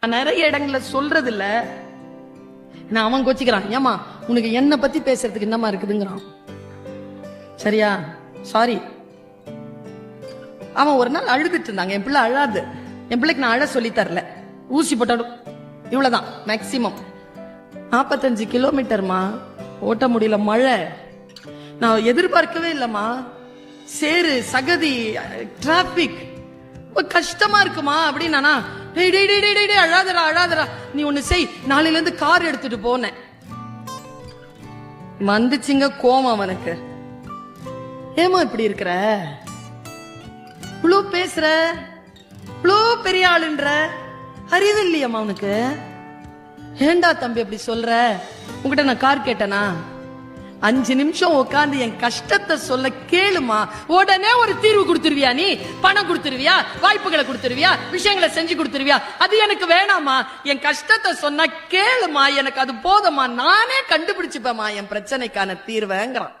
நான் நிறைய இடங்கள்ல சொல்றது இல்ல நான் அவன் கோச்சிக்கிறான். ஏமா உனக்கு என்ன பத்தி பேசுறதுக்கு என்னமா இருக்குதுங்கிறான். சரியா? சாரி அவன் ஒரு நாள் அழுதுட்டு இருந்தாங்க. என் பிள்ளை அழாது. என் பிள்ளைக்கு நான் அழ சொல்லி தரல. ஊசி போட்டாலும் இவ்வளவுதான் மேக்சிமம் நாற்பத்தஞ்சு கிலோமீட்டர்மா ஓட்ட முடியல மழை. நான் எதிர்பார்க்கவே இல்லம்மா. சேரு சகதி டிராபிக் கஷ்டமா இருக்குமா அப்படின்னா டேய் டேய் டேய் டேய் டேய், அழாதடா அழாதடா. நீ ஒண்ணு செய். நாளையில இருந்து கார் எடுத்துட்டு போனேன். வந்துச்சுங்க கோவம் அவனுக்கு. ஏமா இப்படி இருக்கிற? இவ்வளோ பேசுற? இவ்வளோ பெரிய ஆளுன்ற? அறிவு இல்லையம்மா உனக்கு ஏண்டா தம்பி அப்படி சொல்ற? உன்கிட்ட நான் கார் கேட்டேனா? அஞ்சு நிமிஷம் உட்காந்து என் கஷ்டத்தை சொல்ல கேளுமா? உடனே ஒரு தீர்வு கொடுத்துருவியா நீ? பணம் கொடுத்துருவியா? வாய்ப்புகளை கொடுத்துருவியா? விஷயங்களை செஞ்சு கொடுத்துருவியா? அது எனக்கு வேணாமா? என் கஷ்டத்தை சொன்னா கேளுமா? எனக்கு அது போதுமா? நானே கண்டுபிடிச்சுப்பேமா என் பிரச்சனைக்கான தீர்வைங்கிறான்.